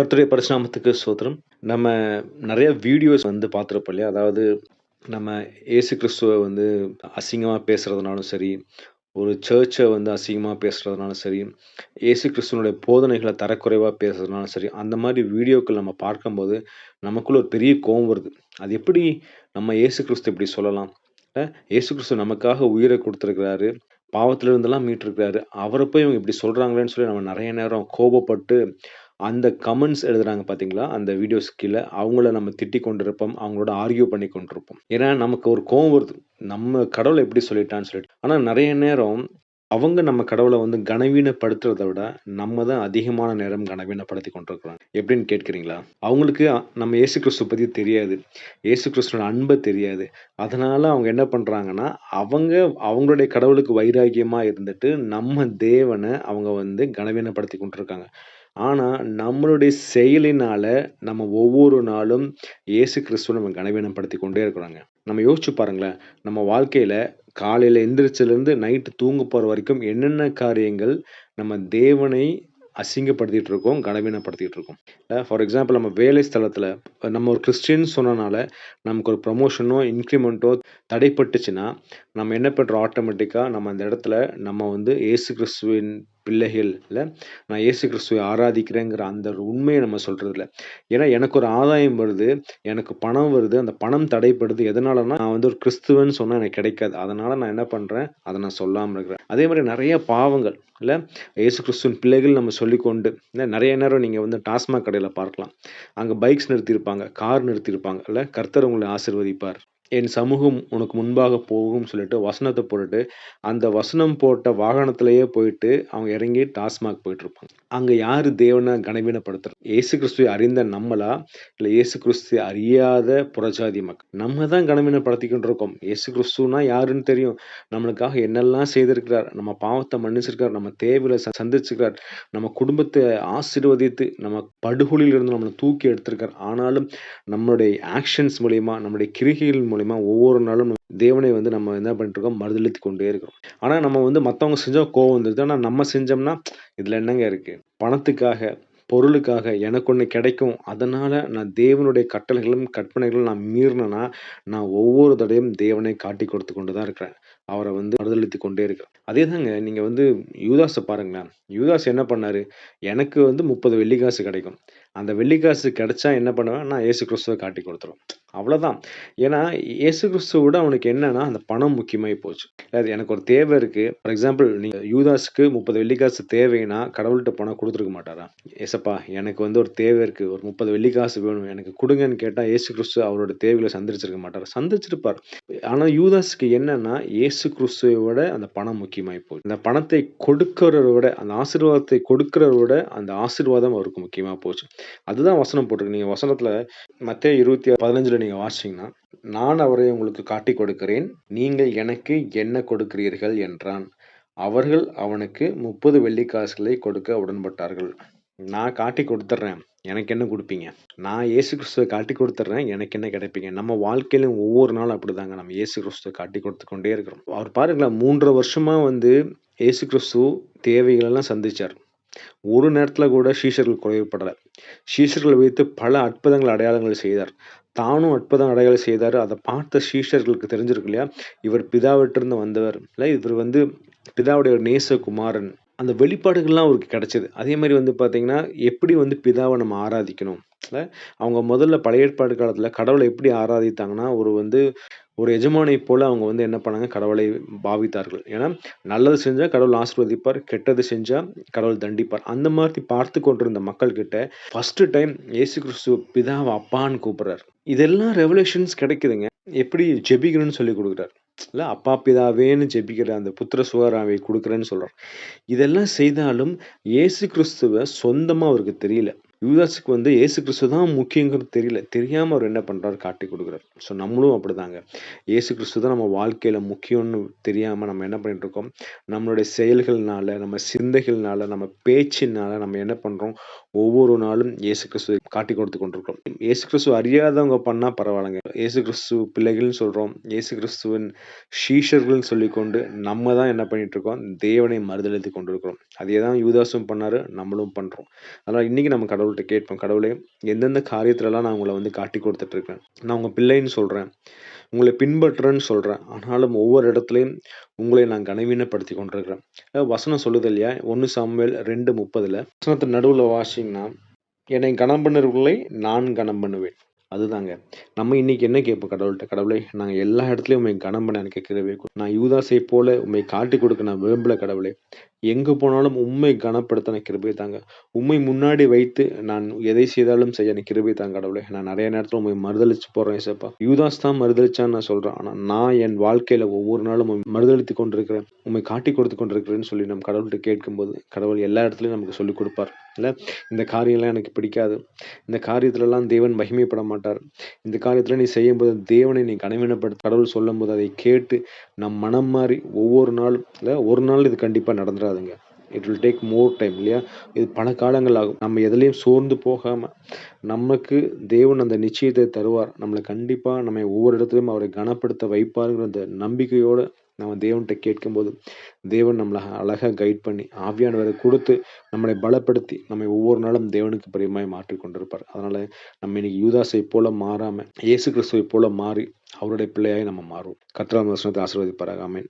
கர்த்தருடைய பரிசுநாமத்துக்கு சோத்திரம் நம்ம நிறைய வீடியோஸ் வந்து பார்த்துருப்போம் இல்லையா? அதாவது நம்ம ஏசு கிறிஸ்துவை வந்து அசிங்கமாக பேசுகிறதுனாலும் சரி, ஒரு சர்ச்சை வந்து அசிங்கமாக பேசுகிறதுனாலும் சரி, ஏசு கிறிஸ்துவனுடைய போதனைகளை தரக்குறைவாக பேசுறதுனாலும் சரி, அந்த மாதிரி வீடியோக்கள் நம்ம பார்க்கும்போது, நமக்குள்ள ஒரு பெரிய கோவம் வருது. அது எப்படி நம்ம ஏசு கிறிஸ்து இப்படி சொல்லலாம்? இல்லை ஏசு கிறிஸ்து நமக்காக உயிரை கொடுத்துருக்கிறாரு பாவத்திலிருந்தெல்லாம் மீட்டிருக்கிறாரு. அவரை போய் இவங்க இப்படி சொல்கிறாங்களேன்னு சொல்லி நம்ம நிறைய நேரம் கோபப்பட்டு, அந்த கமெண்ட்ஸ் எழுதுறாங்க பார்த்தீங்களா? அந்த வீடியோஸ் கீழே அவங்கள நம்ம திட்டி கொண்டிருப்போம். அவங்களோட ஆர்கியூ பண்ணி கொண்டிருப்போம். ஏன்னா, நமக்கு ஒரு கோவம் வருது. நம்ம கடவுளை எப்படி சொல்லிட்டான்னு சொல்லிட்டு. ஆனால் நிறைய நேரம் அவங்க நம்ம கடவுளை வந்து கனவீனப்படுத்துறத விட, நம்ம தான் அதிகமான நேரம் கனவீனப்படுத்தி கொண்டிருக்கிறோம். எப்படின்னு கேட்குறீங்களா அவங்களுக்கு நம்ம ஏசு கிறிஸ்துவ பற்றி தெரியாது. ஏசு கிறிஸ்துவோட அன்பை தெரியாது. அதனால அவங்க என்ன பண்ணுறாங்கன்னா அவங்க அவங்களுடைய கடவுளுக்கு வைராகியமாக இருந்துட்டு, நம்ம தேவனை அவங்க வந்து கனவீனப்படுத்தி கொண்டிருக்காங்க. ஆனால் நம்மளுடைய செயலினால் நம்ம ஒவ்வொரு நாளும் இயேசு கிறிஸ்துவ நம்ம கனவீனப்படுத்தி கொண்டே இருக்கிறாங்க நம்ம யோசிச்சு பாருங்களேன். நம்ம வாழ்க்கையில் காலையில் எந்திரிச்சிலேருந்து நைட்டு தூங்க போகிற வரைக்கும் என்னென்ன காரியங்கள் நம்ம தேவனை அசிங்கப்படுத்திகிட்டு இருக்கோம், கனவீனப்படுத்திட்டு இருக்கோம். இல்லை ஃபார் எக்ஸாம்பிள் நம்ம வேலை ஸ்தலத்தில் நம்ம ஒரு கிறிஸ்டியன் சொன்னனால, நமக்கு ஒரு ப்ரமோஷனோ, இன்க்ரிமெண்ட்டோ தடைப்பட்டுச்சுன்னா, நம்ம என்ன பண்ணுறோம் ஆட்டோமேட்டிக்காக நம்ம அந்த இடத்துல நம்ம வந்து இயேசு கிறிஸ்துவின் பிள்ளைகள் நான் இயேசு கிறிஸ்துவை ஆராதிக்கிறேங்கிற அந்த ஒரு உண்மையை நம்ம சொல்கிறதில்ல ஏன்னா, எனக்கு ஒரு ஆதாயம் வருது, எனக்கு பணம் வருது. அந்த பணம் தடைப்படுது. எதனாலன்னா, நான் வந்து ஒரு கிறிஸ்துவன்னு சொன்னால் எனக்கு கிடைக்காது. அதனால் நான் என்ன பண்ணுறேன் அதை நான் சொல்லாமல் இருக்கிறேன். அதே மாதிரி நிறைய பாவங்கள் இல்லை இயேசு கிறிஸ்துவின் பிள்ளைகள் நம்ம சொல்லிக்கொண்டு இல்லை நிறைய நேரம் நீங்கள் வந்து டாஸ்மாக் கடையில் பார்க்கலாம். அங்கே பைக்ஸ் நிறுத்தியிருப்பாங்க, கார் நிறுத்தியிருப்பாங்க இல்லை கர்த்தர் உங்களை ஆசிர்வதிப்பார் என் சமூகம் உனக்கு முன்பாக போகும்னு சொல்லிட்டு வசனத்தை போட்டுட்டு, அந்த வசனம் போட்ட வாகனத்திலேயே போயிட்டு அவங்க இறங்கி டாஸ்மாக் போயிட்டுருப்பாங்க. அங்கே யார் தேவனை கனவீனப்படுத்துறது? இயேசு கிறிஸ்துவை அறிந்த நம்மளா? இல்லை இயேசு கிறிஸ்துவை அறியாத புறஜாதி மக்கள்? நம்ம தான் கனவீனப்படுத்திக்கிட்டு இருக்கோம் இயேசு கிறிஸ்துனா யாருன்னு தெரியும். நம்மளுக்காக என்னெல்லாம் செய்திருக்கிறார். நம்ம பாவத்தை மன்னிச்சிருக்கார். நம்ம தேவையில் ச நம்ம குடும்பத்தை ஆசீர்வதித்து, நம்ம படுகொலியிலிருந்து நம்மளை தூக்கி எடுத்திருக்கார். ஆனாலும் நம்மளுடைய ஆக்ஷன்ஸ் மூலயமா நம்முடைய கிரிகைகள் மூலியமா ஒவ்வொரு நாளும் தேவனை வந்து நம்ம என்ன பண்ணிட்டுருக்கோம், மறுதளித்து கொண்டே இருக்கிறோம். ஆனால் நம்ம வந்து மற்றவங்க செஞ்சால் கோவம் வந்துருது. ஆனால் நம்ம செஞ்சோம்னா, இதில் என்னங்க இருக்கு? பணத்துக்காக, பொருளுக்காக எனக்கு ஒன்று கிடைக்கும். அதனால் நான் தேவனுடைய கட்டளைகளும், கற்பனைகளும் நான் மீறினேன்னா, நான் ஒவ்வொரு தடவையும் தேவனை காட்டி கொடுத்து கொண்டு தான் இருக்கிறேன். அவரை வந்து மறுதளித்து கொண்டே இருக்கிறேன். அதேதாங்க நீங்கள் வந்து யூதாஸை பாருங்களேன். யூதாஸ் என்ன பண்ணாரு? எனக்கு வந்து 30 வெள்ளிக்காசு கிடைக்கும். அந்த வெள்ளிக்காசு கிடைச்சா என்ன பண்ணுவேன், நான் ஏசு கிறிஸ்துவை காட்டி குடுத்துருவேன். அவ்வளோதான். ஏன்னா, இயேசு கிறிஸ்துவ விட அவனுக்கு என்னன்னா, அந்த பணம் முக்கியமாகி போச்சு. அது எனக்கு ஒரு தேவை இருக்கு. ஃபார் எக்ஸாம்பிள் நீங்கள் யூதாஸுக்கு முப்பது வெள்ளிக்காசு தேவைன்னா, கடவுள்கிட்ட பணம் கொடுத்துருக்க மாட்டாரா? ஏசப்பா எனக்கு வந்து ஒரு தேவை இருக்கு. ஒரு 30 வெள்ளிக்காசு வேணும். எனக்கு கொடுங்கன்னு கேட்டால் ஏசு கிறிஸ்து அவரோட தேவைகளை சந்திச்சிருக்க மாட்டார் சந்திச்சிருப்பார். ஆனால் யூதாஸுக்கு என்னன்னா, ஏசு கிறிஸ்துவை விட அந்த பணம் முக்கியமாகி போச்சு. அந்த பணத்தை கொடுக்கிறத விட, அந்த ஆசீர்வாதத்தை கொடுக்கிறத விட, அந்த ஆசீர்வாதம் அவருக்கு முக்கியமாக போச்சு. அதுதான் வசனம் போட்டிருக்கு. நீங்க வசனத்துல மத்தேயு 20:15ல நீங்க வாசிச்சீங்கன்னா, நான் அவரை உங்களுக்கு காட்டிக் கொடுக்கிறேன். நீங்கள் எனக்கு என்ன கொடுக்கிறீர்கள் என்றான். அவர்கள் அவனுக்கு 30 வெள்ளிக்காசுகளை கொடுக்க உடன்பட்டார்கள். நான் காட்டிக் கொடுத்துட்றேன் எனக்கு என்ன குடுப்பீங்க? நான் ஏசு கிறிஸ்துவ காட்டிக் கொடுத்துட்றேன் எனக்கு என்ன கிடைப்பீங்க? நம்ம வாழ்க்கையிலும் ஒவ்வொரு நாளும் அப்படிதாங்க. நம்ம ஏசு கிறிஸ்துவ காட்டிக் கொடுத்து கொண்டே இருக்கிறோம். அவர் பாருங்களேன் 3 1/2 வருஷமா வந்து இயேசு கிறிஸ்து தேவைகளெல்லாம் சந்திச்சார். ஒரு நேரத்துல கூட சீஷர்கள் குறைவுபடல. சீஷர்களை வைத்து பல அற்புதங்கள், அடையாளங்கள் செய்தார். தானும் அற்புதம், அடையாளம் செய்தாரு. அத பார்த்த சீஷர்களுக்கு தெரிஞ்சிருக்கு இல்லையா? இவர் பிதாவிட்டிருந்து வந்தவர். இல்ல இவர் வந்து பிதாவுடைய நேசகுமாரன். அந்த வெளிப்பாடுகள்லாம் அவருக்கு கிடைச்சது. அதே மாரி வந்து பார்த்தீங்கன்னா, எப்படி வந்து பிதாவ நம்ம ஆராதிக்கணும்? இல்ல அவங்க முதல்ல பழைய ஏற்பாடு காலத்தில் கடவுள எப்படி ஆராதித்தாங்கன்னா, ஒரு வந்து ஒரு எஜமானை போல அவங்க வந்து என்ன பண்ணாங்க, கடவுளை பாவித்தார்கள். ஏன்னா, நல்லது செஞ்சா கடவுள் ஆசீர்வதிப்பார். கெட்டது செஞ்சா கடவுள் தண்டிப்பார். அந்த மாதிரி பார்த்துக் கொண்டிருந்த மக்கள் கிட்ட ஃபர்ஸ்ட் டைம் இயேசு கிறிஸ்து பிதாவ அப்பான்னு கூப்பிடுறார். இதெல்லாம் ரெவலேஷன்ஸ் கிடைக்குதுங்க. எப்படி ஜெபிக்கணும்னு சொல்லிக் குடுக்குறார். இல்ல அப்பா பிதாவேன்னு ஜெபிக்கிற அந்த புத்திர சுவராவை குடுக்குறேன்னு சொல்றார். இதெல்லாம் செய்தாலும் இயேசு கிறிஸ்துவ சொந்தமா அவருக்கு தெரியல. யூதாஸுக்கு வந்து ஏசு கிறிஸ்து தான் முக்கியங்கிறது தெரியல. தெரியாமல் அவர் என்ன பண்ணுறாரு காட்டி குடுக்குறார். ஸோ நம்மளும் அப்படிதாங்க. ஏசு கிறிஸ்து தான் நம்ம வாழ்க்கையில் முக்கியம்னு தெரியாமல் நம்ம என்ன பண்ணிட்டு இருக்கோம், நம்மளுடைய செயல்கள்னால, நம்ம சிந்தைகள்னால, நம்ம பேச்சினால நம்ம என்ன பண்ணுறோம் ஒவ்வொரு நாளும் இயேசு கிறிஸ்துவை காட்டி கொடுத்து கொண்டிருக்கோம் இயேசு கிறிஸ்துவ அறியாதவங்க பண்ணால் பரவாயில்லங்க. இயேசு கிறிஸ்து பிள்ளைகள்னு சொல்கிறோம் ஏசு கிறிஸ்துவின் ஷீஷர்கள்னு சொல்லிக்கொண்டு நம்ம தான் என்ன பண்ணிட்டு இருக்கோம், தேவனை மறுதளித்து கொண்டிருக்கிறோம். அதே தான் யூதாஸும் பண்ணாரு. நம்மளும் பண்ணுறோம் அதனால் இன்னைக்கு நம்ம கடவுள் கடவுள்கிட்ட கேட்பேன் கடவுளே எந்தெந்த காரியத்திலலாம் நான் உங்களை வந்து காட்டி கொடுத்துட்ருக்கேன்? நான் உங்கள் பிள்ளைன்னு சொல்கிறேன் உங்களை பின்பற்றுறேன்னு சொல்கிறேன் ஆனாலும் ஒவ்வொரு இடத்துலையும் உங்களை நான் கனவீனப்படுத்தி கொண்டிருக்கிறேன். வசனம் சொல்லுது இல்லையா? ஒன்று சாமுவேல் ரெண்டு முப்பதில் வசனத்தை நடுவில் வாசிங்கன்னா என்னை கனம் பண்ணுறவர்களை நான் கனம் பண்ணுவேன். அதுதாங்க. நம்ம இன்னைக்கு என்ன கேட்போம் கடவுள்கிட்ட? கடவுளே நாங்கள் எல்லா இடத்துலையும் உண்மை கனம் பண்ண எனக்கு நான் யூதாசை போல உண்மை காட்டி கொடுக்க நான் விரும்பல கடவுளே. எங்கே போனாலும் உண்மை கனப்படுத்தின கிருபை தாங்க. உண்மை முன்னாடி வைத்து நான் எதை செய்தாலும் செய்ய எனக்கு கிருபை தாங்க கடவுளே. நான் நிறைய நேரத்தில் உண்மை மறுதளிச்சு போகிறேன் ஏசப்பா யூதாஸ் தான் மறுதளிச்சான்னு நான் சொல்கிறேன் ஆனால் நான் என் வாழ்க்கையில் ஒவ்வொரு நாளும் மறுதளித்து கொண்டிருக்கிறேன். உண்மை காட்டி கொடுத்து கொண்டிருக்கிறேன்னு சொல்லி நம்ம கடவுள்கிட்ட கேட்கும்போது கடவுள் எல்லா இடத்துலையும் நமக்கு சொல்லிக் கொடுப்பார். இல்லை? இந்த காரியம்லாம் எனக்கு பிடிக்காது. இந்த காரியத்துலலாம் தேவன் மகிமைப்பட மாட்டார். இந்த காரியத்தில் நீ செய்யும்போது தேவனை நீ கனவீனப்படுத்த கடவுள் சொல்லும்போது அதை கேட்டு நம் மனம் மாறி ஒவ்வொரு நாளும் இல்லை ஒரு நாள் இது கண்டிப்பாக நடந்துடாதுங்க. It will take more time இல்லையா? இது பல காலங்கள் ஆகும். நம்ம எதுலேயும் சோர்ந்து போகாமல் நமக்கு தேவன் அந்த நிச்சயத்தை தருவார். நம்மளை கண்டிப்பாக நம்ம ஒவ்வொரு இடத்துலையும் அவரை கனப்படுத்த வைப்பாருங்கிற அந்த நம்பிக்கையோடு நம்ம தேவன்கிட்ட கேட்கும்போது தேவன் நம்மளை அழகாக கைட் பண்ணி ஆவியானவரை கொடுத்து நம்மளை பலப்படுத்தி நம்மை ஒவ்வொரு நாளும் தேவனுக்கு பிரியமாய் மாற்றி கொண்டிருப்பார். அதனால் நம்ம இன்னைக்கு யூதாசை போல மாறாமல் இயேசு கிறிஸ்துவை போல மாறி அவருடைய பிள்ளையாய் நம்ம மாறுவோம். கத்ரா வசனத்தை ஆசீர்வதிப்பாராக. ஆமென்.